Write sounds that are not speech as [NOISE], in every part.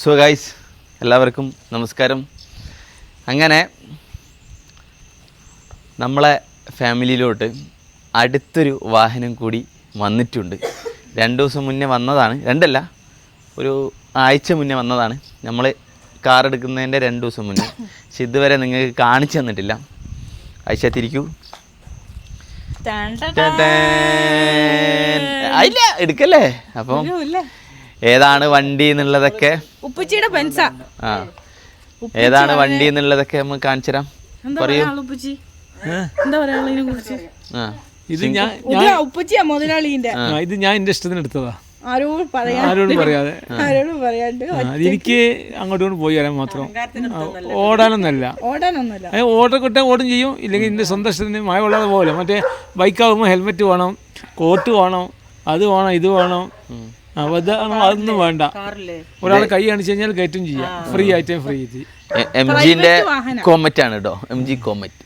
So guys എല്ലാവർക്കും നമസ്കാരം. അങ്ങനെ നമ്മളെ ഫാമിലിയിലോട്ട് അടുത്തൊരു വാഹനം കൂടി വന്നിട്ടുണ്ട്. രണ്ട് ദിവസം മുന്നേ വന്നതാണ്. രണ്ടല്ല ഒരു ആഴ്ച മുന്നേ വന്നതാണ്. നമ്മൾ കാർ എടുക്കുന്നതിന്റെ രണ്ട് ദിവസം മുന്നേ. പക്ഷെ ഇതുവരെ നിങ്ങൾക്ക് കാണിച്ചു തന്നിട്ടില്ല. ആഴ്ച തിരിക്കൂ. ഇല്ല എടുക്കല്ലേ? അപ്പം ഏതാണ് വണ്ടി എന്നുള്ളതൊക്കെ? ഉപ്പച്ചിയുടെ പെൻസ. ആ. ഏതാണ് വണ്ടി എന്നുള്ളതൊക്കെ നമുക്ക് കാണിച്ചു തരാം എന്താ പറയൂ. എന്താ പറയാ കുറിച്ച്? ആ. ഇത് ഞാൻ ഉപ്പച്ചിയാ മുതലാളിന്റെ. ആ, ഇത് ഞാൻ എന്റെ ഇഷ്ടത്തിന് എടുത്തതാ. ആരോട് പറയാ ആരോടും പറയാതെ. ആരോട് പറയാണ്ട് ആ, അത് എനിക്ക് അങ്ങോട്ടും ഇങ്ങോട്ടും പോയി വരാൻ മാത്രം. ആ, ഓടാനൊന്നല്ല. ഓടാനൊന്നുമില്ല ഏ, ഓട്ടം കിട്ടാൻ ഓടും ചെയ്യും. ഇല്ലെങ്കിൽ എന്റെ സ്വന്തം ഇഷ്ടത്തിന് മഴ കൊള്ളാതെ പോലെ മറ്റേ ബൈക്കാകുമ്പോൾ ഹെൽമെറ്റ് വേണം കോട്ട് വേണം അത് വേണം ഇത് വേണം. അതൊന്നും വേണ്ട. ഒരാൾ കൈ കാണിച്ചു കഴിഞ്ഞാൽ കയറ്റും ചെയ്യാം. ഫ്രീ ആയിട്ട് ഫ്രീ എം ജിന്റെ കോമറ്റ് ആണ് കേട്ടോ എം ജി കോമറ്റ്.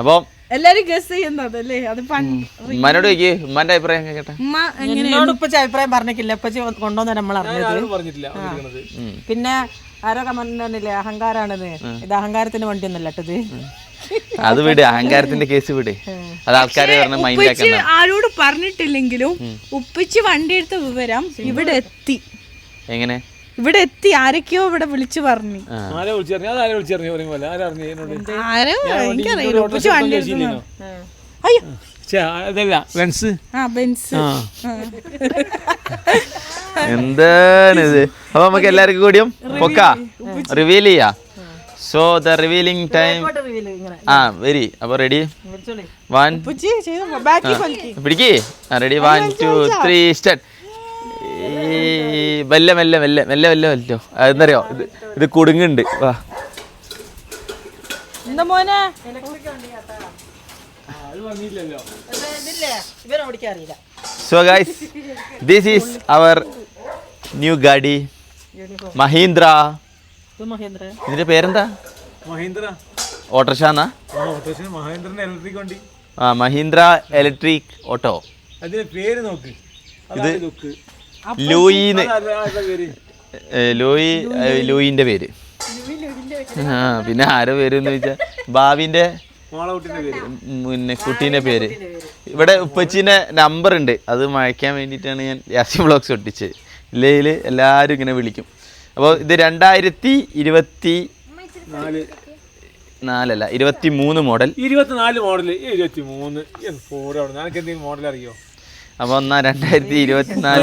അപ്പോൾ എല്ലാരും ഗസ് ചെയ്യുന്നതല്ലേ അത് പണ്ട് ഉമ്മാനോട് ചോദിക്കേ ഉമ്മാന്റെ അഭിപ്രായം കേട്ടെ എന്നോട് ഉപ്പച്ചി അഭിപ്രായം പറഞ്ഞിട്ടില്ല. ഉപ്പച്ചി കൊണ്ടുവന്ന നമ്മൾ അറിഞ്ഞത്. പിന്നെ ആരോ കമന്റ് പറഞ്ഞില്ലേ അഹങ്കാരാണെന്ന് ഇത് അഹങ്കാരത്തിന് വണ്ടി ഒന്നല്ല കേട്ടത് അത് വിട് അഹങ്കാരത്തിന്റെ കേസ് വിട്. അത് ആൾക്കാരെ പറഞ്ഞ മൈൻഡ് ആരോട് പറഞ്ഞിട്ടില്ലെങ്കിലും ഉപ്പിച്ച് വണ്ടി എടുത്ത വിവരം ഇവിടെ എത്തി. എങ്ങനെ? ഇവിടെ എത്തി ആരൊക്കെയോ ഇവിടെ വിളിച്ചു പറഞ്ഞു. എന്താണ് ഇത്? അപ്പൊ നമുക്ക് എല്ലാവർക്കും കൂടിയും റിവീൽ ചെയ്യാ. സോ ദ റിവീലിംഗ് ടൈം ആ വരി. അപ്പൊ ready one പിടിക്കി. Ready one two three start മെല്ലെ മെല്ലെ മെല്ലെ മെല്ലെ മെല്ലെ വല്ലോ എന്നറിയോ? ഇത് ഇത് കുടുങ്ങുണ്ട്. വാ. എന്താ മോനെ? So guys this is our new ഗാഡി മഹേന്ദ്ര ഇതിന്റെ പേരെന്താ? മഹീന്ദ്ര. ഓട്ടോറിക്ഷ മഹേന്ദ്രന്റെ ഇലക്ട്രിക് വണ്ടി. ആ മഹീന്ദ്ര ഇലക്ട്രിക് ഓട്ടോ അതിന്റെ പേര് നോക്ക്. ഇത് ലൂയി ഏ, ലൂയിന്റെ പേര്. ആ പിന്നെ ആരോ പേര് എന്ന് വെച്ചാൽ ഭാവിന്റെ പിന്നെ കുട്ടീന്റെ പേര്. ഇവിടെ ഉപ്പച്ചീന്റെ നമ്പർ ഉണ്ട്. അത് മഴയ്ക്കാൻ വേണ്ടിയിട്ടാണ് ഞാൻ യാസി ബ്ലോഗ്സ് ഒട്ടിച്ചത്. ഇല്ലെങ്കിൽ എല്ലാവരും ഇങ്ങനെ വിളിക്കും. അപ്പോൾ ഇത് രണ്ടായിരത്തി ഇരുപത്തി നാല്. നാലല്ല ഇരുപത്തി മൂന്ന് മോഡൽ. ഇരുപത്തിനാല് മോഡൽ ഇരുപത്തി മൂന്ന് ഫോർ അവിടെ. നിനക്ക് എന്തെങ്കിലും മോഡൽ അറിയോ? അപ്പൊ എന്നാ രണ്ടായിരത്തി ഇരുപത്തിനാല്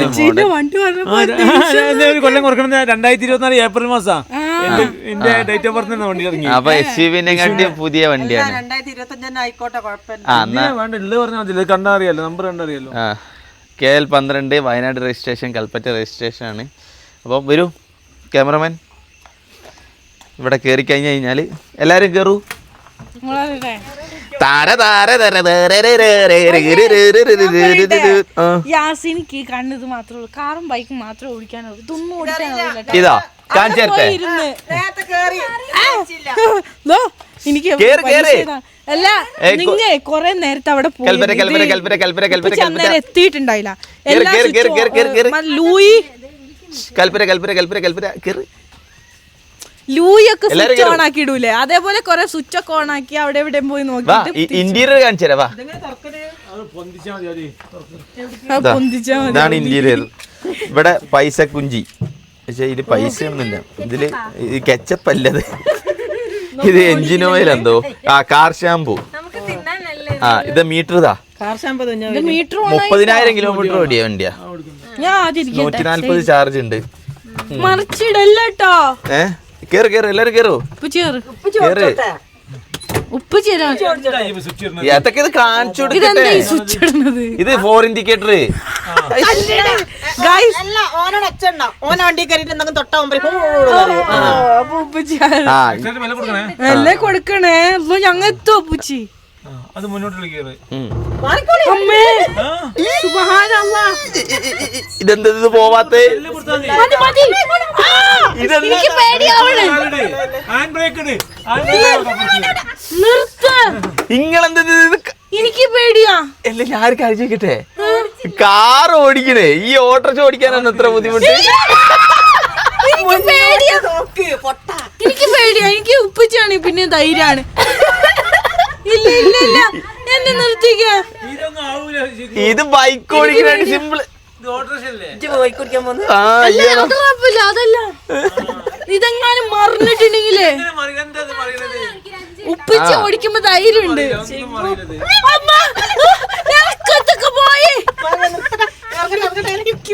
ഒരു കൊല്ലം കൊടുക്കണത് രണ്ടായിരത്തി ഇരുപത്തിനാല് ഏപ്രിൽ മാസാ. എന്റെ ഡേറ്റ് ഓഫ് ബർത്ത് വണ്ടി ഇറങ്ങി അപ്പോൾ എസ് യു വിനെ കാട്ടി പുതിയ വണ്ടിയാണ്. രണ്ടായിരത്തി ഇരുപത്തി അഞ്ച് ആയിക്കോട്ടെ കുഴപ്പമില്ല. ആ എന്നാ എന്തിനാ വേണ്ട ഉള്ളത് ഇത് കണ്ടാ അറിയാലോ നമ്പർ കണ്ടറിയാലോ കെ എൽ പന്ത്രണ്ട് വയനാട് രജിസ്ട്രേഷൻ കൽപ്പറ്റ രജിസ്ട്രേഷൻ ആണ്. അപ്പോൾ വരൂ. ക്യാമറമാൻ ഇവിടെ കയറി കഴിഞ്ഞു കഴിഞ്ഞാൽ എല്ലാവരും കയറൂ യാസിനിക്ക് കാറും ബൈക്കും ഇതാ അല്ല നേരത്തെ അവിടെ എത്തിയിട്ടുണ്ടായില്ല ലൂയി കയറി സ്വിച്ച് ഓൺ ആക്കി ഇടൂലേ അതേപോലെ കൊറേ സ്വിച്ച് ഒക്കെ ഓൺ ആക്കി അവിടെ എവിടെ പോയി വാ നോക്കിട്ട് ഇന്റീരിയർ കാണിച്ചു തരാം വാ. ഇതാണ് ഇന്റീരിയർ ഇവിടെ പൈസ കുഞ്ചി പക്ഷേ ഇത് പൈസ ഒന്നുമില്ല ഇതിൽ ഇത് കെച്ചപ്പ് അല്ലത് ഇത് എഞ്ചിൻ ഓയിൽ എന്തോ? ആ കാർ ഷാമ്പു ആ ഇത്? മീറ്റർ ഇതാ. കാർ ഷാമ്പ് തന്നെ ഇത് മീറ്റർ മുപ്പതിനായിരം കിലോമീറ്റർ ഓടിയ വണ്ടിയാ. ഞാൻ നൂറ്റി നാല്പത് ചാർജ് ഉണ്ട്. മറിച്ചിടല്ലോ ഏ? കേറ് കേറ് എല്ലാരും കേറോ? കേറ്. ഇത് കാണിച്ചു കൊടുക്കട്ടെ? ഫോർ ഇൻഡിക്കേറ്റർ കൊടുക്കണേ. ഞങ്ങൾ എത്തും അത് മുന്നോട്ടുള്ള ഗിയർ ഇതെന്തത് എനിക്ക് പേടിയാ അല്ല ഞാൻ കഴിച്ചേക്കട്ടെ കാർ ഓടിക്കണേ. ഈ ഓട്ടോ ഓടിക്കാനാണ് ഇത്ര ബുദ്ധിമുട്ട്. എനിക്ക് പേടിയാ. എനിക്ക് ഉപ്പിച്ചാണ് പിന്നെ ധൈര്യാണ്. ഇല്ല ഇല്ല ഇല്ല. എന്നെ നിർത്തിക്ക. ഇത് ബൈക്ക് ഓടിക്കുന്ന സിമ്പിൾ കുഴപ്പമില്ല അതല്ല. ഇതെങ്ങാനും മറിഞ്ഞിട്ടുണ്ടെങ്കിലേ ഉപ്പിച്ച് ഓടിക്കുമ്പോ ധൈര്യമുണ്ട്. പോയി.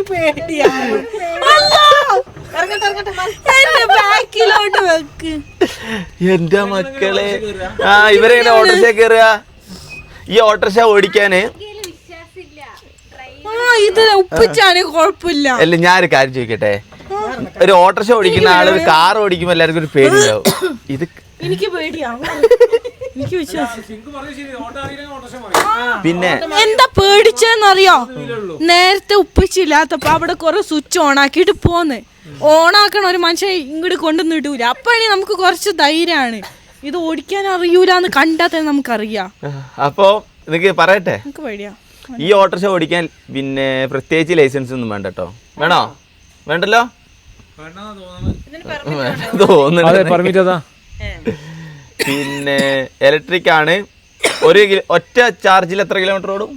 [LAUGHS] പേടിയാണ്. ബാക്കിലോട്ട് വെക്ക്. എന്റെ മക്കളെ. ആ ഇവരെങ്ങനെ ഓട്ടോറിക്ഷ കയറുക? ഈ ഓട്ടോറിക്ഷ ഓടിക്കാന്? ആ ഇത് കുഴപ്പമില്ല. അല്ല ഞാനൊരു കാര്യം ചോദിക്കട്ടെ? ഒരു ഓട്ടോറിക്ഷ ഓടിക്കുന്ന ആൾ ഒരു കാർ ഓടിക്കുമ്പോ എല്ലാവർക്കും ഒരു പേടിയാവും [COUGHS] ഇത് എനിക്ക് എനിക്ക് വിശ്വാസം. പിന്നെ? എന്താ പേടിച്ചെന്നറിയോ? നേരത്തെ ഉപ്പിച്ചില്ലാത്തപ്പോ അവിടെ കൊറേ സ്വിച്ച് ഓൺ ആക്കിയിട്ട് പോന്ന്. ഓണാക്കണ ഒരു മനുഷ്യൻ ഇങ്ങോട്ട് കൊണ്ടുവന്ന് ഇടൂല. അപ്പഴേ നമുക്ക് കുറച്ച് ധൈര്യമാണ് ഇത് ഓടിക്കാൻ അറിയൂലെന്ന് കണ്ടാൽ തന്നെ നമുക്കറിയാം. അപ്പോ നിനക്ക് പറയട്ടെ? നമുക്ക് പേടിയാ. ഈ ഓട്ടോറിക്ഷ ഓടിക്കാൻ പിന്നെ പ്രത്യേകിച്ച് ലൈസൻസ് ഒന്നും വേണ്ട കേട്ടോ വേണോ? വേണ്ടല്ലോ? തോന്നുന്നു. പെർമിറ്റ് അതാ പിന്നെ ഇലക്ട്രിക് ആണ്. ഒരു ഒറ്റ ചാർജിൽ എത്ര കിലോമീറ്റർ ഓടും?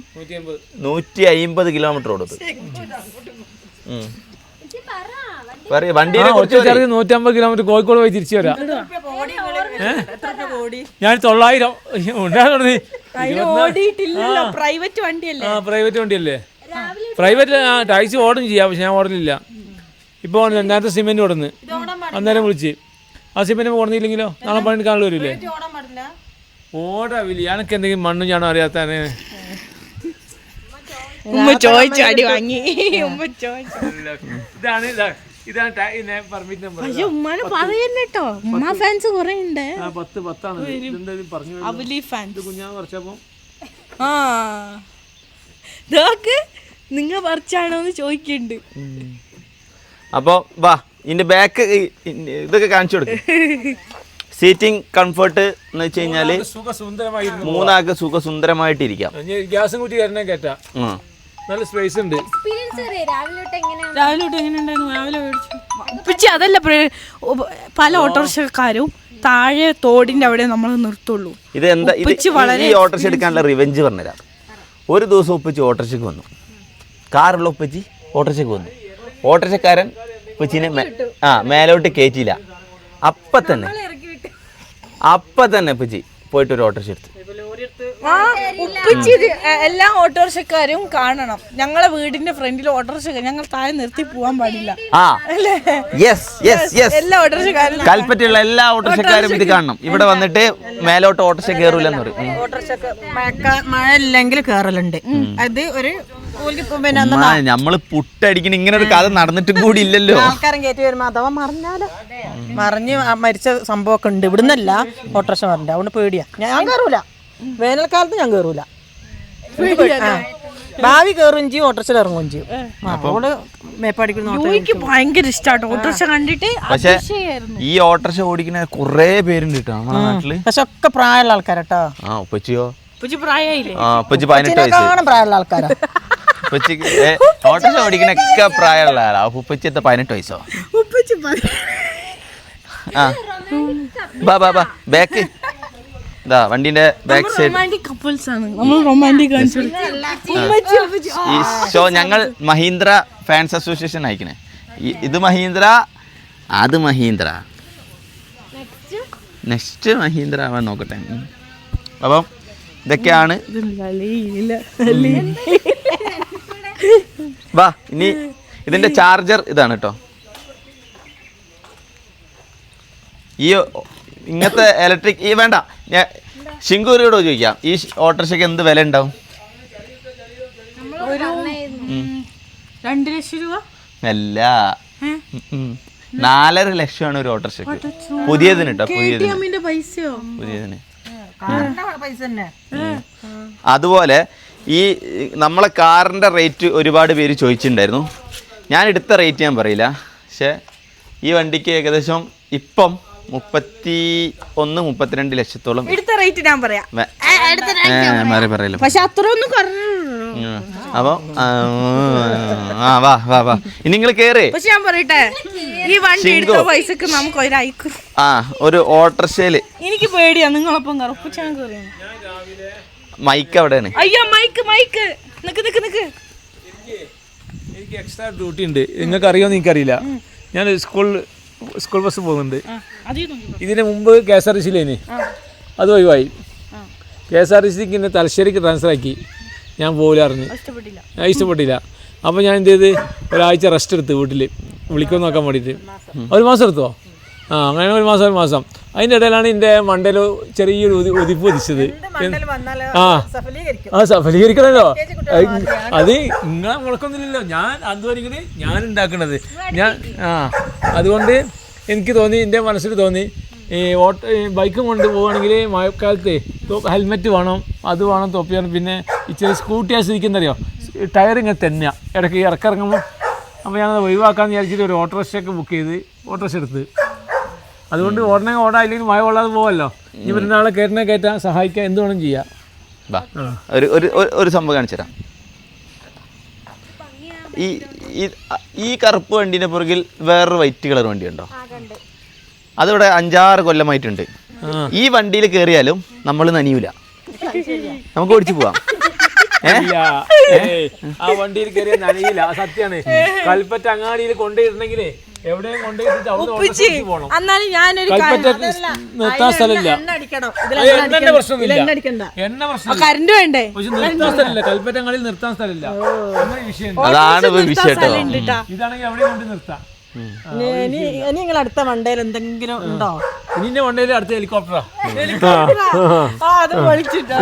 നൂറ്റി അയിമ്പത് കിലോമീറ്റർ ഓടും. പറയ് കുറിച്ച്. നൂറ്റമ്പത് കിലോമീറ്റർ കോഴിക്കോട് പോയി തിരിച്ചു വരാം. ഞാൻ തൊള്ളായിരം ഉണ്ടാകുന്നത് പ്രൈവറ്റ് വണ്ടിയല്ലേ? ആ പ്രൈവറ്റ് വണ്ടിയല്ലേ? പ്രൈവറ്റ് ആ ടാക്സി ഓടും ചെയ്യാം പക്ഷെ ഞാൻ ഓടലില്ല. ഇപ്പോൾ നേരത്തെ സിമെന്റ് ഓടുന്നു. അന്നേരം വിളിച്ച്. ആ സിമെന്റ് ഓടുന്നില്ലെങ്കിലോ? നാളെ പണി കാണൽ വരില്ലേ ഓടാവില്ല എനിക്ക് എന്തെങ്കിലും മണ്ണും ഞാനും അറിയാത്തതാണ്. ഉമ്മ ചോദിച്ചു അടി വാങ്ങി. ഉമ്മ ചോദിച്ചു. ഇതാണ് ഇതാ ഇതാണ് പെർമിറ്റ് നമ്പർ പക്ഷെ ഉമ്മാനെ ഉമ്മ ഫാൻസ് കുറെ ഉണ്ട്. ആ പത്ത് പത്താണ്. ഇതെന്തായാലും പറഞ്ഞു അവലി ഫാൻസ് കുഞ്ഞാ കുറച്ചപ്പം ആ. ഇതൊക്കെ നിങ്ങ പറിച്ചാണോന്ന് ചോദിക്കുന്നുണ്ട് അപ്പോൾ വാ ഇതിന്റെ ബാക്ക് ഇതൊക്കെ കാണിച്ചു കൊടുക്കും. സീറ്റിംഗ് കംഫർട്ട് എന്ന് വെച്ച് കഴിഞ്ഞാൽ മൂന്നാൾക്ക് സുഖസുന്ദരമായിട്ടിരിക്കാം. ഗ്യാസും കൂട്ടി കയറണേ കേട്ടാ. നല്ല സ്പേസ് ഉണ്ട്. രാവിലെ തൊട്ട് എങ്ങനെ ഉണ്ടായിരുന്നു രാവിലെ മേടിച്ചു. ഉപ്പിച്ചി അതല്ല പല ഓട്ടോറിക്ഷക്കാരും താഴെ തോടിന്റെ അവിടെ നമ്മൾ നിർത്തുള്ളൂ. ഇത് എന്താ വളരെ ഈ ഓട്ടോറിക്ഷ എടുക്കാനുള്ള റിവെഞ്ച് പറഞ്ഞുതരാം ഒരു ദിവസം ഒപ്പിച്ച് ഓട്ടോറിക്ഷയ്ക്ക് വന്നു. കാറുള്ള ഉപ്പച്ചി ഓട്ടോറിക്ഷയ്ക്ക് വന്നു. ഓട്ടോറിക്ഷക്കാരൻ ഉപ്പച്ചിനെ ആ മേലോട്ട് കയറ്റിയില്ല അപ്പം തന്നെ അപ്പം തന്നെ ഉപ്പച്ചി പോയിട്ട് ഒരു ഓട്ടോറിക്ഷ എടുത്തു. ആ ഉപ്പിച്ച് ഇത് എല്ലാ ഓട്ടോറിക്ഷക്കാരും കാണണം. ഞങ്ങളെ വീടിന്റെ ഫ്രണ്ടിൽ ഓട്ടോറിക്ഷ ഞങ്ങൾ താഴെ നിർത്തി പോവാൻ പാടില്ല. ആ. യെസ് യെസ് യെസ് എല്ലാ ഓട്ടോറിക്ഷക്കാരും കൽപ്പറ്റയുള്ള എല്ലാ ഓട്ടോറിക്ഷക്കാരും ഇത് കാണണം. ഇവിടെ വന്നിട്ട് മേലോട്ട് ഓട്ടോറിക്ഷ കയറൂലെന്ന് പറയും. മഴ ഇല്ലെങ്കിൽ കേറലുണ്ട്. അത് ഒരു നമ്മൾ പുട്ടടിക്കണ ഇങ്ങനെ ഒരു കഥ നടന്നിട്ട് കൂടി ഇല്ലല്ലോ ആൾക്കാരും കയറ്റി വരുമ്പോ അഥവാ മറിഞ്ഞാലോ? മറിഞ്ഞ് ആ മരിച്ച സംഭവമൊക്കെ ഉണ്ട്. ഇവിടുന്നല്ല ഓട്ടോറിക്ഷ മറിഞ്ഞ അതുകൊണ്ട് പേടിയാ. ഞാൻ കയറൂല വേനൽക്കാലത്ത് ഞാൻ കയറൂല ആ. ഭാവി കയറുകയും ചെയ്യും ഓട്ടോറിക്ഷ ഇറങ്ങുകയും ചെയ്യും. അവൾ മേപ്പാടിക്കുന്ന ഭയങ്കര ഓട്ടോറിക്ഷ കണ്ടിട്ട് പക്ഷെ. ഈ ഓട്ടോറിക്ഷ ഓടിക്കുന്ന കുറേ പേരുണ്ട് കേട്ടോ നമ്മുടെ നാട്ടിൽ. പക്ഷെ ഒക്കെ പ്രായമുള്ള ആൾക്കാരട്ടോ. ആ ഉപ്പച്ചിയോ? ഉപ്പച്ചി പ്രായമായില്ലേ? ആ ഉപ്പച്ചി പതിനെട്ട് വയസ്സ്. കാണാൻ പ്രായമുള്ള ആൾക്കാരാ. ഉപ്പച്ചിക്ക് ഏ, ഓട്ടോറിക്ഷ ഓടിക്കണൊക്കെ പ്രായമുള്ള ആളാ. ഉപ്പച്ചി എത്ര പതിനെട്ട് വയസ്സോ? ഉപ്പച്ചി പറ- ആ. ബാ ബാ ബാ ബാക്ക്. ഇതാ വണ്ടിന്റെ ബാക്ക് സൈഡ് കപ്പിൾസ് ആണ്. നമ്മൾ റൊമാന്റിക്. ഈ ഷോ ഞങ്ങൾ മഹീന്ദ്ര ഫാൻസ് അസോസിയേഷൻ അയക്കണേ ഇത് മഹീന്ദ്ര അത് മഹീന്ദ്ര. നെക്സ്റ്റ് മഹീന്ദ്ര ആവാൻ നോക്കട്ടെ. അപ്പം ഇതൊക്കെയാണ്. വാ ഇനി ഇതിന്റെ ചാർജർ ഇതാണ് കേട്ടോ ഈ ഇങ്ങനത്തെ ഇലക്ട്രിക് ഈ വേണ്ട. ഞാൻ ശിങ്കൂരിയോട് ചോദിക്കാം. ഈ ഓട്ടോറിക്ഷയ്ക്ക് എന്ത് വില ഉണ്ടാവും? രണ്ട് ലക്ഷം രൂപ? അല്ല. നാലര ലക്ഷമാണ് ഒരു ഓട്ടോറിക്ഷയ്ക്ക്. പുതിയതിന് കേട്ടോ പുതിയതിന്. പുതിയതിന്. അതുപോലെ ഈ നമ്മളെ കാറിന്റെ റേറ്റ് ഒരുപാട് പേര് ചോദിച്ചിട്ടുണ്ടായിരുന്നു. ഞാൻ എടുത്ത റേറ്റ് ഞാൻ പറയില്ല. പക്ഷേ ഈ വണ്ടിക്ക് ഏകദേശം ഇപ്പം മുപ്പത്തി ഒന്ന് മുപ്പത്തിരണ്ട് ലക്ഷത്തോളം. എടുത്ത റേറ്റ് ഞാൻ പറയാം. പറയില്ല പക്ഷെ അത്ര ഒന്നും. അപ്പം ആ, വാ വാ വാ. ഇനി നിങ്ങൾ കേറ്. പക്ഷെ ഞാൻ പറയട്ടെ ഈ വണ്ടി എടുത്ത പൈസക്ക് നമുക്ക് ഒരയക്കും ആ ഒരു ഓട്ടർഷേൽ എനിക്ക് പേടിയാ നിങ്ങളൊപ്പം കറുപ്പിച്ചാൻ ഞാൻ കയറിയാണ് മൈക്ക് അവിടെയാണ്. അയ്യോ മൈക്ക് മൈക്ക്. നിക്ക് നിക്ക് നിക്ക്. എനിക്ക് എക്സ്ട്രാ ഡ്യൂട്ടി ഉണ്ട്. നിങ്ങൾക്ക് അറിയോ എനിക്കറിയില്ല. ഞാൻ സ്കൂൾ സ്കൂൾ ബസ് പോകുന്നുണ്ട്. ഇതിന് മുമ്പ് കെ എസ് ആർ ടി സിയിലേന് അത് ഒഴിവായി. കെ എസ് ആർ ടി സിക്ക് എന്നെ തലശ്ശേരിക്ക് ട്രാൻസ്ഫർ ആക്കി. ഞാൻ പോകില്ലായിരുന്നു ഇഷ്ടപ്പെട്ടില്ല. അപ്പോൾ ഞാൻ എന്ത് ചെയ്ത്? ഒരാഴ്ച റെസ്റ്റ് എടുത്ത് വീട്ടിൽ വിളിക്കുമെന്ന് നോക്കാൻ വേണ്ടിയിട്ട് ഒരു മാസം. എടുത്തോ? ആ അങ്ങനെ ഒരു മാസം ഒരു മാസം. അതിന്റെ ഇടയിലാണ് എന്റെ മണ്ടയിൽ ചെറിയൊരു ഒതിപ്പ് ഒതിച്ചത് ആ. ആ സഫലീകരിക്കണമല്ലോ അത് നിങ്ങളെ മുളക്കൊന്നുമില്ലല്ലോ ഞാൻ അതുവരെ ഞാൻ ഉണ്ടാക്കണത്. ഞാൻ ആ. അതുകൊണ്ട് എനിക്ക് തോന്നി എന്റെ മനസ്സിൽ തോന്നി ഈ ഓട്ടോ ബൈക്കും കൊണ്ട് പോവുകയാണെങ്കിൽ മഴക്കാലത്ത് ഹെൽമെറ്റ് വേണം അത് വേണം തൊപ്പി വേണം പിന്നെ ഇച്ചിരി സ്കൂട്ടി ആസ്വദിക്കുന്നറിയോ ടയർ ഇങ്ങനെ തന്നെ ഇടയ്ക്ക് ഇറക്കിറങ്ങുമ്പോൾ അപ്പോൾ ഞാനത് ഒഴിവാക്കാമെന്ന് വിചാരിച്ചിട്ട് ഒരു ഓട്ടോറിക്ഷയൊക്കെ ബുക്ക് ചെയ്ത് ഓട്ടോറിക്ഷ എടുത്ത്. അതുകൊണ്ട് ഓടണമെങ്കിൽ ഓടാ ഇല്ലെങ്കിൽ മഴ കൊള്ളാതെ പോവല്ലോ. ഇനി ആളെ കയറ്റണേ കയറ്റാൻ സഹായിക്കാൻ എന്ത് വേണം ചെയ്യാം. വാ ഒരു ഒരു ഒരു- ഒരു സംഭവം കാണിച്ചു തരാം ഈ ഈ- ഈ കറുപ്പ് വണ്ടീന്റെ പുറകിൽ വേറൊരു വൈറ്റ് കളർ വണ്ടി ഉണ്ടോ അതിവിടെ അഞ്ചാറ് കൊല്ലമായിട്ടുണ്ട്. ഈ വണ്ടിയിൽ കയറിയാലും നമ്മൾ നനിയൂല. നമുക്ക് ഓടിച്ചു പോവാം. [LAUGHS] ആ വണ്ടിയിൽ കയറിയാൽ നനയില്ല. ആ സത്യാണ്. കൽപ്പറ്റ അങ്ങാടിയിൽ കൊണ്ടുപോയിട്ടുണ്ടെങ്കിലേ എവിടെയും എന്നാലും ഞാനൊരു നിർത്താൻ സ്ഥലമില്ല. എണ്ണ എണ്ണ കറണ്ട് വേണ്ടേ? പക്ഷെ നിർത്താൻ സ്ഥലമില്ല. നിർത്താൻ അങ്ങനെ വിഷയം അതാണ് ഇതാണെങ്കിൽ എവിടെ കൊണ്ട് നിർത്താം. ഇനി നിങ്ങൾ അടുത്ത മണ്ടയിൽ എന്തെങ്കിലും ഉണ്ടോ? ഇനിന്റെ മണ്ടയിൽ അടുത്ത ഹെലികോപ്റ്ററാ. ആ അത് വിളിച്ചിട്ടോ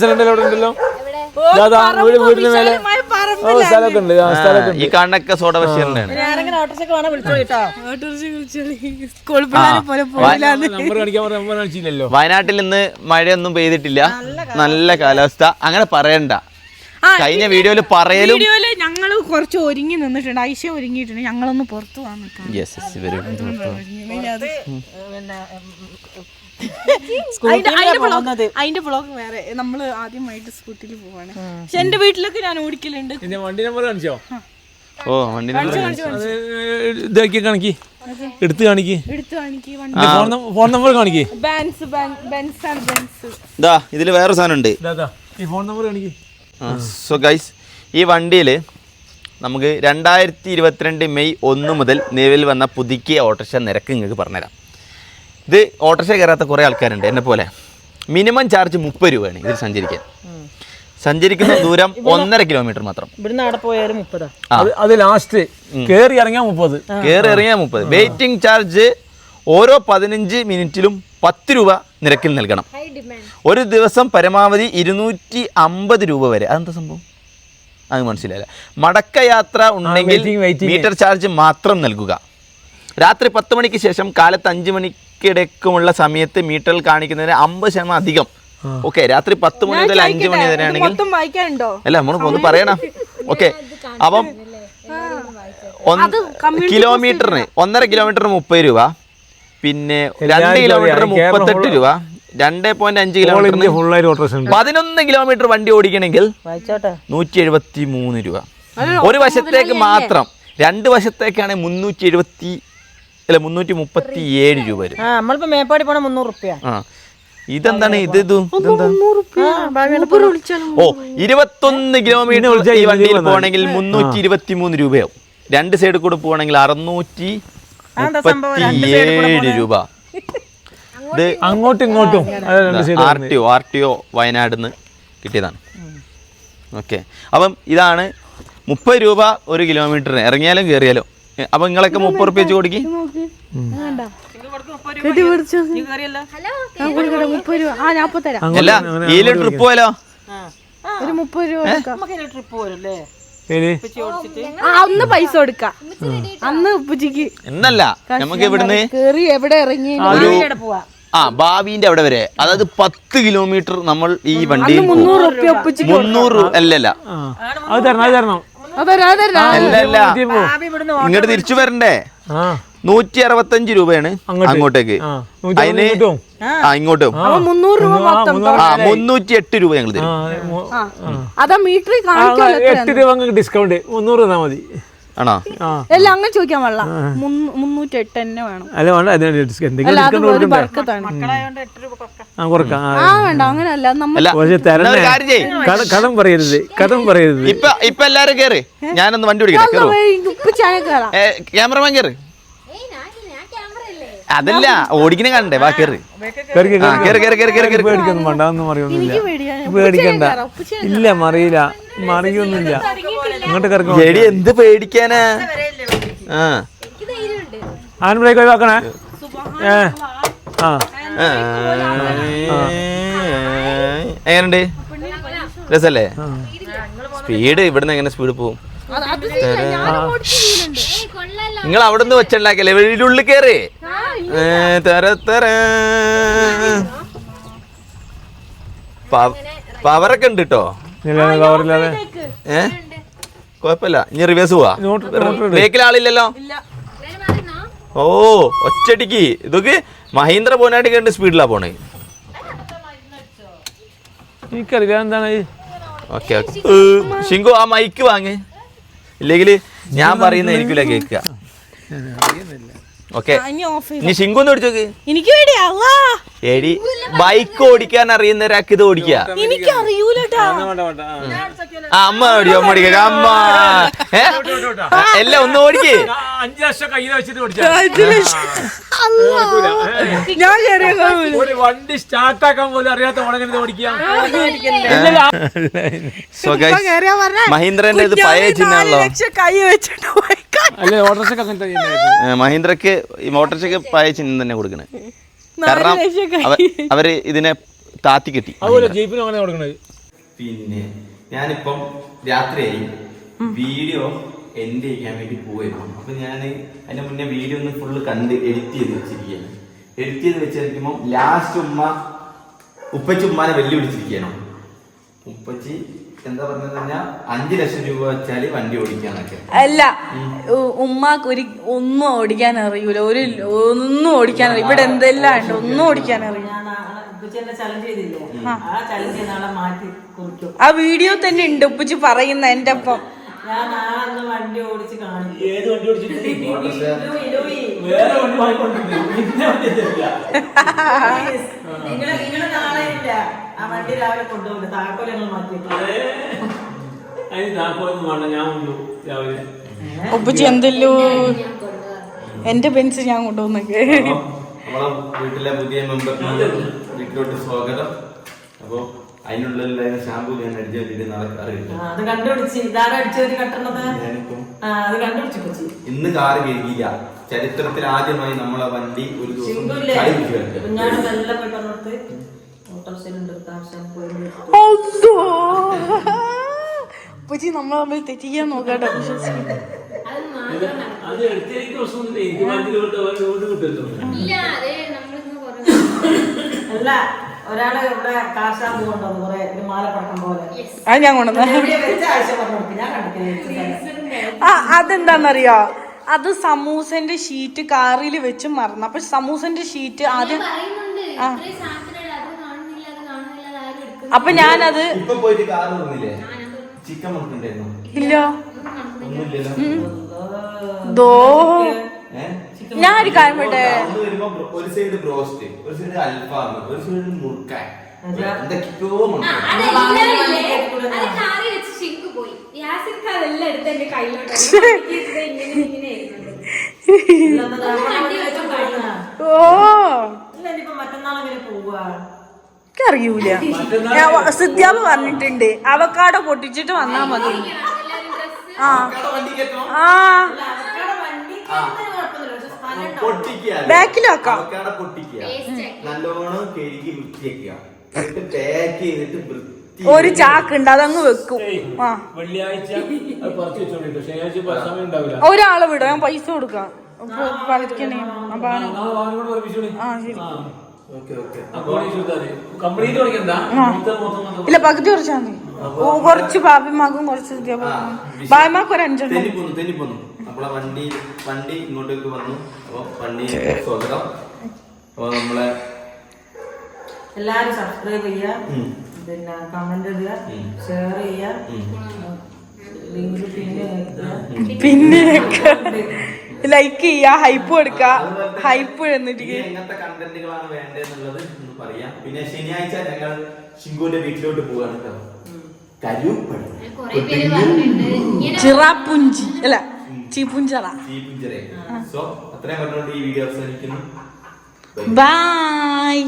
സ്ഥലം ഉണ്ടല്ലോ അവിടെ ഉണ്ടല്ലോ? ദാ, ദാ, വീട് വീടിന് മേലെ ഓ സ്ഥലമൊക്കെ ഉണ്ട്. ആ സ്ഥലമൊക്കെ ഉണ്ട്. ഈ സോഡ ഞാനെങ്ങനെ വേണം വിളിച്ചോ കേട്ടോ. സ്കൂൾ പിള്ളേരെ പോലെ പോയില്ലാന്ന്. നമ്പർ കാണിക്കാൻ പറഞ്ഞ നമ്പർ കാണിച്ചില്ലല്ലോ. വയനാട്ടിൽ ഇന്ന് മഴയൊന്നും പെയ്തിട്ടില്ല. നല്ല കാലാവസ്ഥ. അങ്ങനെ പറയണ്ട. ആ, കഴിഞ്ഞ വീഡിയോയിൽ പറയലും വീഡിയോയിൽ ഞങ്ങൾ കുറച്ച് ഒരുങ്ങി നിന്നിട്ടുണ്ട്. ഐശ ഒരുങ്ങിയിട്ടുണ്ട്. ഞങ്ങളൊന്ന് പുറത്തു പോകാൻ നിൽക്കാം. യെസ് യെസ് വരും പിന്നെ അതിന്റെ ബ്ലോഗ് വേറെ. നമ്മൾ ആദ്യമായിട്ട് സ്കൂട്ടിയിൽ പോവാണ്. പക്ഷെ എന്റെ വീട്ടിലൊക്കെ ഞാൻ ഓടിക്കലുണ്ട്. വണ്ടി നമ്പർ കാണിച്ചോ? ഓ വണ്ടി നമ്പർ ഇതാക്കി കാണിക്ക്. എടുത്ത് കാണിക്ക്. എടുത്തു കാണിക്ക് വണ്ടി. ഫോൺ നമ്പർ കാണിക്ക്. ബാൻസ് ബെൻസ് ആണ് ബെൻസ് ഇതാ ഇതിൽ വേറെ സാധനം ഉണ്ട്. ഈ ഫോൺ നമ്പർ കാണിക്ക്. സോ ഗൈസ് ഈ വണ്ടിയിൽ നമുക്ക് രണ്ടായിരത്തി ഇരുപത്തിരണ്ട് മെയ് ഒന്ന് മുതൽ നിലവിൽ വന്ന പുതുക്കിയ ഓട്ടോറിക്ഷ നിരക്ക് നിങ്ങൾക്ക് പറഞ്ഞുതരാം. ഇത് ഓട്ടോറിക്ഷ കയറാത്ത കുറേ ആൾക്കാരുണ്ട് എന്നെ പോലെ. മിനിമം ചാർജ് മുപ്പത് രൂപയാണ് ഇതിൽ സഞ്ചരിക്കാൻ. സഞ്ചരിക്കുന്ന ദൂരം ഒന്നര കിലോമീറ്റർ മാത്രം. ഇവിടുന്ന് അവിടെ പോയാലും മുപ്പതാ? അത് അത് ലാസ്റ്റ് കേറി ഇറങ്ങിയാൽ മുപ്പത്. കയറി ഇറങ്ങിയാൽ മുപ്പത്. വെയിറ്റിംഗ് ചാർജ് ഓരോ പതിനഞ്ച് മിനിറ്റിലും പത്ത് രൂപ നിരക്കിൽ നൽകണം. ഹൈ ഡിമാൻഡ് ഒരു ദിവസം പരമാവധി ഇരുന്നൂറ്റി അമ്പത് രൂപ വരെ. അതെന്താ സംഭവം? അത് മനസ്സിലായില്ല. മടക്ക യാത്ര ഉണ്ടെങ്കിൽ. മീറ്റർ ചാർജ് മാത്രം നൽകുക. രാത്രി പത്ത് മണിക്ക് ശേഷം കാലത്ത് അഞ്ച് മണിക്കിടക്കുമുള്ള സമയത്ത് മീറ്ററിൽ കാണിക്കുന്നതിന് അമ്പത് ശതമാനം അധികം. ഓക്കെ രാത്രി പത്ത് മണി മുതൽ അഞ്ച് മണി വരെ ആണെങ്കിൽ അല്ല നമ്മൾ ഒന്ന് പറയണം. ഓക്കെ അപ്പം കിലോമീറ്ററിന് ഒന്നര കിലോമീറ്ററിന് മുപ്പത് രൂപ. പിന്നെ രണ്ട് കിലോമീറ്ററിന് മുപ്പത്തെട്ട് രൂപ. രണ്ട് പോയിന്റ് അഞ്ച് കിലോമീറ്ററിന് പതിനൊന്ന് കിലോമീറ്റർ വണ്ടി ഓടിക്കണമെങ്കിൽ വായിച്ചോട്ടെ. നൂറ്റി എഴുപത്തി മൂന്ന് രൂപ ഒരു വശത്തേക്ക് മാത്രം. രണ്ട് വശത്തേക്കാണെങ്കിൽ മുന്നൂറ്റി എഴുപത്തി അല്ല മുന്നൂറ്റി മുപ്പത്തി ഏഴ് രൂപ വരും. ആ നമ്മളിപ്പോ മേപ്പാടി പോണ മുന്നൂറ് റുപ്യ ആ. ഇതെന്താണ്? ഇത് ഇത് ഇതെന്താ? ഓ ഇരുപത്തൊന്ന് കിലോമീറ്റർ ഈ വണ്ടിയിൽ പോകണമെങ്കിൽ മുന്നൂറ്റി ഇരുപത്തി മൂന്ന് രൂപയാവും. രണ്ട് സൈഡ് കൂടെ പോകണമെങ്കിൽ അറുന്നൂറ്റി മുപ്പത്തി ഏഴ് രൂപ. ഇത് അങ്ങോട്ടും ഇങ്ങോട്ടും. രണ്ട് side R T O R T O Wayanad നിന്ന് കിട്ടിയതാണ് ഓക്കെ. അപ്പം ഇതാണ് മുപ്പത് രൂപ ഒരു കിലോമീറ്ററിന്. ഇറങ്ങിയാലും കയറിയാലും. എ, അപ്പം നിങ്ങളൊക്കെ മുപ്പത് റുപ്യ വെച്ച് കൊടുക്കി. മുപ്പത് രൂപ ആ നാപ്പത് തരാം. അല്ല ട്രിപ്പ് പോയാലോ? ഒരു മുപ്പത് രൂപ അന്ന് പൈസ കൊടുക്കാം. അന്ന് ഉപ്പച്ചിക്ക്. എന്നല്ല നമുക്ക് ഇവിടുന്ന് കേറി എവിടെ ഇറങ്ങി ആ ഭാവിന്റെ അവിടെ വരെ. അതായത് പത്ത് കിലോമീറ്റർ നമ്മൾ ഈ വണ്ടി. മുന്നൂറ് അല്ലല്ല. അത് തരണം അത് തരണം. ഇങ്ങോട്ട് തിരിച്ചു വരണ്ടേ? ആ. നൂറ്റി അറുപത്തഞ്ച് രൂപയാണ് അങ്ങോട്ട്. അങ്ങോട്ടേക്ക്. ആ, അതിന് ഇങ്ങോട്ടും? ആ. ഇങ്ങോട്ടും. മുന്നൂറ്റി എട്ട് രൂപ ഞങ്ങൾ ആ, തരും. എട്ട് രൂപ ഡിസ്കൗണ്ട് മുന്നൂറ് മതി. ആണോ? എല്ലാം അങ്ങനെ ചോദിക്കാൻ പാടില്ല. മുന്നൂറ്റി എട്ട് തന്നെ വേണം. അല്ല വേണ്ട വേണ്ട അങ്ങനെയല്ല. കട- പറയരുത് കടം പറയരുത്. ഇപ്പൊ ഇപ്പൊ എല്ലാരും കേറ്. ഞാനൊന്ന് വണ്ടി ഓടിക്കാം ക്യാമറമാൻ കേറ് ഏയ് ഞാൻ ഞാൻ ക്യാമറ അല്ലേ അതല്ല. ഓടിക്കണ കണ്ടേ. വാ കേറ്. പേടിക്കൊന്നും വേണ്ട ഒന്നും പേടിക്കണ്ട ഇല്ല മറിയില്ല. മറിയൊന്നുമില്ല. കിടക്കും എടി എന്ത് പേടിക്കാനാ? ആ. ആൻ ബ്രേക്ക് ഒഴിവാക്കണേ ഏ. ആ. ആ. എങ്ങനുണ്ട് രസല്ലേ? സ്പീഡ് ഇവിടുന്ന് എങ്ങനെ സ്പീഡ് പോവും? നിങ്ങൾ അവിടെ നിന്ന് വെച്ചുണ്ടാക്കിയല്ലേ വീടിനുള്ളിൽ കയറി തര തര. പവറൊക്കെ ഉണ്ട് കേട്ടോ ഏ? കുഴപ്പമില്ല. ഇനി റിവേഴ്സ് പോവാ. ബ്രേക്കിൽ ആളില്ലല്ലോ ഓ ഒറ്റടിക്ക് ഇതൊക്കെ മഹീന്ദ്ര പോനായിട്ട് കണ്ട് സ്പീഡിലാ പോണേ. എനിക്കറിയില്ല എന്താണ് ഇത്? ഓക്കെ. ശിങ്കു ആ മൈക്ക് വാങ്ങ്. ഇല്ലെങ്കിൽ ഞാൻ പറയുന്നതായിരിക്കില്ല കേൾക്കുക. ഓക്കെ. ശിങ്കു ഒന്ന് ഓടിച്ചോക്ക്. എനിക്ക് അല്ലാ എടി ബൈക്ക് ഓടിക്കാൻ അറിയുന്ന ഒരാൾക്ക് ഇത് ഓടിക്കുക. എനിക്ക് അറിയൂലട്ടാ. അമ്മ ഓടി അമ്മ ഓടിക്ക. അമ്മ. എല്ലാം ഒന്ന് ഓടിക്കേ. ആ, അഞ്ച് ലക്ഷം കയ്യിൽ വെച്ചിട്ട് ഓടിച്ചാ. ഞാൻ. ഒരു വണ്ടി സ്റ്റാർട്ടാക്കാൻ പോലും അറിയാത്ത ഓടിക്കാം മഹീന്ദ്രന്റെ ഇത് പഴയ ചിഹ്നമാണല്ലോ. കൈ വെച്ചിട്ട്. അല്ലേ ഓട്ടോറിക്ഷ അങ്ങനെ മഹീന്ദ്രക്ക് ഈ മോട്ടോർഷയ്ക്ക് പഴയ ചിഹ്നം തന്നെ കൊടുക്കണേ. കാരണം അവ- അവർ ഇതിനെ താത്തി കെട്ടി. അതുപോലെ ജീപ്പിനും അങ്ങനെ കൊടുക്കണത് പിന്നെ ഞാനിപ്പം രാത്രിയായി. വീഡിയോ എൻഡ് ചെയ്യാൻ വേണ്ടി പോയിരുന്നു അപ്പൊ ഞാൻ അതിന്റെ മുന്നേ വീഡിയോ ഒന്ന് ഫുള്ള് കണ്ട് എഡിറ്റ് ചെയ്ത് വെച്ചിരിക്കുകയാണ്. എഡിറ്റ് ചെയ്ത് വെച്ചിരിക്കുമ്പോൾ ലാസ്റ്റ് ഉമ്മ ഉപ്പച്ചുമ്മാനെ വെല്ലുവിളിച്ചിരിക്കുകയാണ്. ഉപ്പച്ചി എന്താ പറഞ്ഞത് കഴിഞ്ഞാൽ അഞ്ചു ലക്ഷം രൂപ വെച്ചാൽ വണ്ടി ഓടിക്കാന്നൊക്കെ. അല്ല ഉമ്മാക്ക് ഒരു ഒന്നും ഓടിക്കാൻ അറിയൂല ഒരു ഒന്നും ഓടിക്കാൻ അറിയില്ല ഇവിടെ എന്തെല്ലാം ഉണ്ട്? ഒന്നും ഓടിക്കാൻ അറിയില്ല ചെയ്തില്ലേ? ആ. വീഡിയോ തന്നെ ഉണ്ട് ഉപ്പച്ചി പറയുന്ന എന്റെ ഒപ്പം. നിങ്ങൾ നിങ്ങൾ നാളെ ഇല്ല. വണ്ടി രാവിലെ കൊണ്ടുപോകും താക്കോൽ ഞങ്ങൾ മാറ്റി അതിന് താക്കോലൊന്നും വേണ്ട ഞാൻ കൊണ്ടു രാവിലെ. ഉപ്പച്ചി എന്തല്ലോ? എന്റെ പെൻസ് ഞാൻ കൊണ്ടുവന്നൊക്കെ നമ്മളെ വീട്ടിലെ പുതിയ മെമ്പർ വീട്ടിലോട്ട് സ്വാഗതം. അപ്പൊ അതിനുള്ളിൽ ഷാമ്പു ഞാൻ അടിച്ചു ഇന്ന് കാറ് കഴുകിയില്ല ചരിത്രത്തിൽ ആദ്യമായി നമ്മളെ വണ്ടി ഒരു ദിവസം ഉപ്പച്ചി നമ്മൾ തമ്മിൽ തെറ്റിക്കാൻ നോക്കാട്ടോ. അല്ല ഒരാളെ ഇവിടെ കാശാമ്പ് കൊണ്ടുവന്നു കുറെ ഒരു മാലപ്പടക്കം പോലെ. അത് ഞാൻ കൊണ്ടുവന്ന. ആ അതെന്താണെന്നറിയോ അത് സമൂസന്റെ ഷീറ്റ് കാറിൽ വെച്ച് മറന്നു. അപ്പൊ സമൂസന്റെ ഷീറ്റ് ആദ്യം പറയുന്നുണ്ട് ഇത്രയും സാധനങ്ങൾ അത് കാണുന്നില്ല അത് കാണുന്നില്ല അത് ആരും എടുക്കുന്നില്ല അപ്പൊ ഞാനത് ഇപ്പൊ പോയിട്ട് ചിക്കൻ മുട്ടുണ്ടായിരുന്നു ഇല്ല. ഒന്നുമില്ലല്ലോ. ദോ. ഞാൻ ഒരു കാര്യം വിട്ടെ ഓ ഒരു സൈഡ് ബ്രോസ്റ്റ് ഒരു സൈഡ് അൽഫാം ഒരു സൈഡ് മുറുക്കാൻ എന്തൊക്കെയോ ആ, അറിയൂല. സിദ്ധ്യാവ് പറഞ്ഞിട്ടുണ്ട്. അവക്കാട പൊട്ടിച്ചിട്ട് വന്നാ മതി. ആ. ആ. നല്ലോണം കഴുകി വൃത്തിയാക്കുക എന്നിട്ട് പാക്ക് ചെയ്തിട്ട് ഒരു ഒരു ചാക്കുണ്ട് അതങ്ങ് വെക്കും ഒരാളെ വിടാം. ഞാൻ പൈസ കൊടുക്കാം. കളിക്കണേ ആ ശരി. ഇല്ല പകുതി കുറച്ചാൽ മതി. ഓ കുറച്ച് ബാബിമാക്കും കുറച്ച് ബാബിമാക്കും ഒരു അഞ്ചെണ്ണം. നമ്മളെ വണ്ടി വണ്ടി ഇങ്ങോട്ടേക്ക് വന്നു. അപ്പോൾ വണ്ടി സ്വാഗതം. നമ്മളെ എല്ലാരും സബ്സ്ക്രൈബ് ചെയ്യുക പിന്നെ കമന്റ് ഇടുക. ഷെയർ ചെയ്യുക ലിങ്ക് പിന്നെ വെക്കുക. പിന്നെ ലൈക്ക് ചെയ്യാ ഹൈപ്പ് കൊടുക്ക ഹൈപ്പ് എന്നിട്ട് എങ്ങനത്തെ കണ്ടന്റുകളാണ് വേണ്ടതെന്നുള്ളത് ഒന്ന് പറയാം. പിന്നെ ശനിയാഴ്ച ഞങ്ങൾ ഷിങ്കുവിന്റെ വീട്ടിലോട്ട് പോവാണ് കേട്ടോ. ചിറാപ്പുഞ്ചി അല്ല ചീപ്പുഞ്ചറ സോ അത്രയും പറഞ്ഞുകൊണ്ട് ഈ വീഡിയോ അവസാനിക്കുന്നു. ബൈ